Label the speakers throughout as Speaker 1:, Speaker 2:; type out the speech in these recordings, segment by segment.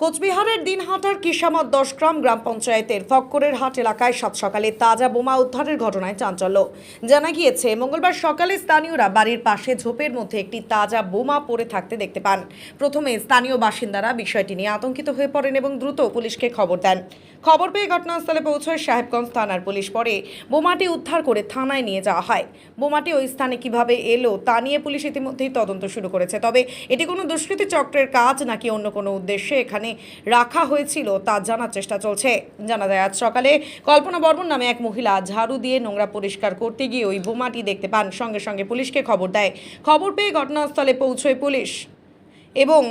Speaker 1: কোচবিহারের দিনহাটার কিসামত দশ গ্রাম গ্রাম পঞ্চায়েতের ফক্করের হাট এলাকায় সাত সকালে তাজা বোমা উদ্ধারের ঘটনায় চাঞ্চল্য। জানা গিয়েছে, মঙ্গলবার সকালে স্থানীয়রা বাড়ির পাশে ঝোপের মধ্যে একটি তাজা বোমা পড়ে থাকতে দেখতে পান। প্রথমে স্থানীয় বাসিন্দারা বিষয়টি নিয়ে আতঙ্কিত হয়ে পড়েন এবং দ্রুত পুলিশকে খবর দেন। খবর পেয়ে ঘটনাস্থলে পৌঁছয় সাহেবগঞ্জ থানার পুলিশ। পরে বোমাটি উদ্ধার করে থানায় নিয়ে যাওয়া হয়। বোমাটি ওই স্থানে কীভাবে এলো তা নিয়ে পুলিশ ইতিমধ্যেই তদন্ত শুরু করেছে। তবে এটি কোনো দুষ্কৃতি চক্রের কাজ নাকি অন্য কোনো উদ্দেশ্যে? এখানে রাখা হয়েছিল তা জানার চেষ্টা চলছে। জানা যায়, আজ সকালে কল্পনা বর্মন নামে এক মহিলা ঝাড়ু দিয়ে নোংরা পরিষ্কার করতে গিয়ে ওই বোমাটি দেখতে পান। সঙ্গে সঙ্গে পুলিশকে খবর দেয়। খবর পেয়ে ঘটনাস্থলে পৌঁছয় পুলিশ। এবং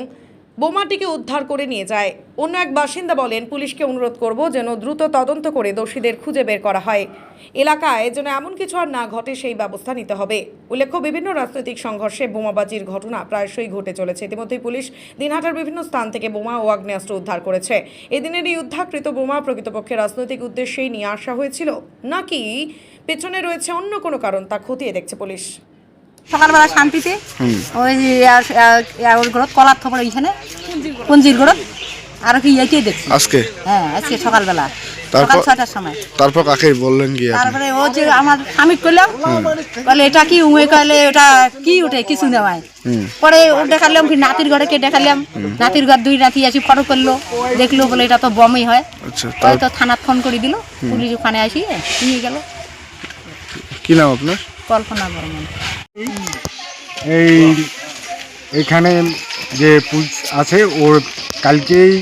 Speaker 1: বোমাটিকে উদ্ধার করে নিয়ে যায়। অন্য এক বাসিন্দা বলেন, পুলিশকে অনুরোধ করব যেন দ্রুত তদন্ত করে দোষীদের খুঁজে বের করা হয়। এলাকায় যেন এমন কিছু আর না ঘটে, সেই ব্যবস্থা নিতে হবে। উল্লেখ্য, বিভিন্ন রাজনৈতিক সংঘর্ষে বোমাবাজির ঘটনা প্রায়শই ঘটে চলেছে। ইতিমধ্যেই পুলিশ দিনহাটার বিভিন্ন স্থান থেকে বোমা ও আগ্নেয়াস্ত্র উদ্ধার করেছে। এদিনের এই উদ্ধারকৃত বোমা প্রকৃতপক্ষে রাজনৈতিক উদ্দেশ্যেই নিয়ে আসা হয়েছিল। নাকি পেছনে রয়েছে অন্য কোনো কারণ তা খতিয়ে দেখছে পুলিশ।
Speaker 2: সকালবেলা শান্তিতে ওই কলার থপর ওইখানে পঞ্জির ঘরত আর কি ইয়েকে দেখছি?
Speaker 3: আজকে?
Speaker 2: হ্যাঁ আজকে সকালবেলা
Speaker 3: তারপর-
Speaker 2: সময়।
Speaker 3: তারপর কাকে বললেন কি
Speaker 2: তারপরে ও যে আমার স্বামী করলাম বলে এটা কি উমে? কলে ওটা কি উঠে? কিছু নেওয়ায় পরে ও দেখালাম কি নাতির ঘরে কে দেখালাম। নাতির ঘর দুই নাতি আসি ফটো করল দেখল বলে এটা তো বমই হয়।
Speaker 3: আচ্ছা
Speaker 2: তাই তো থানাত ফোন করে দিল পুলিশ ওখানে আসি নিয়ে গেল।
Speaker 3: কি নাম আপনার?
Speaker 2: কল্পনা বর্মন।
Speaker 4: এই এখানে যে পুজ আছে, ওর কালকেই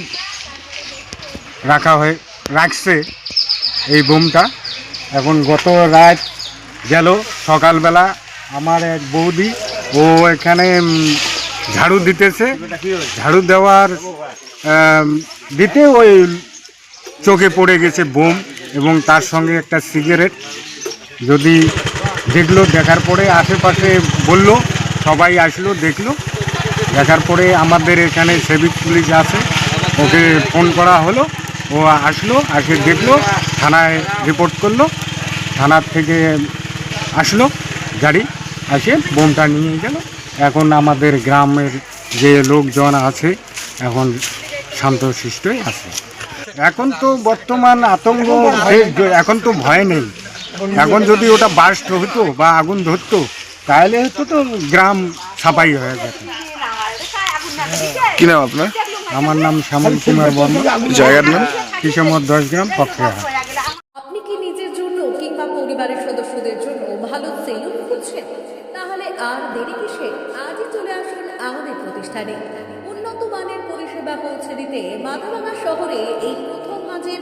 Speaker 4: রাখা হয়ে, রাখছে এই বোমটা। এখন গত রাত গেল সকালবেলা আমার এক বৌদি, ও এখানে ঝাড়ু দিতেছে। ঝাড়ু দেওয়ার দিতে ওই চোখে পড়ে গেছে বোম এবং তার সঙ্গে একটা সিগারেট। যদি দেখল, দেখার পরে আশেপাশে বলল, সবাই আসলো, দেখল। দেখার পরে আমাদের এখানে সেভিক পুলিশ আছে, ওকে ফোন করা হলো, ও আসলো, আসে দেখল, থানায় রিপোর্ট করল থানার থেকে আসলো, গাড়ি আসে, বোমটা নিয়ে গেল। এখন আমাদের গ্রামের যে লোকজন আছে, এখন শান্তশিষ্টই আছে। এখন তো বর্তমান আতঙ্ক, এখন তো ভয় নেই। এখন যদি ওটা বাস্ট হতো বা আগুন ধরতো তাহলে তো তো গ্রাম সাফাই হয়ে যেত।
Speaker 3: কি নাম আপনার?
Speaker 4: আমার নাম শ্যামল কুমার বর্মা
Speaker 3: জায়গার নাম?
Speaker 4: কিশোর দশ গ্রাম পক্ষে
Speaker 5: আপনি কি নিজের জন্য কিংবা পরিবারের সদস্যদের জন্য ভালো সেলুন খুঁজছেন? তাহলে আর দেরি কিসে? আজই চলে আসুন আমাদের প্রতিষ্ঠানে। উন্নত মানের পরিষেবা পৌঁছে দিতে মাথাভাঙা শহরে এই প্রথম হাজির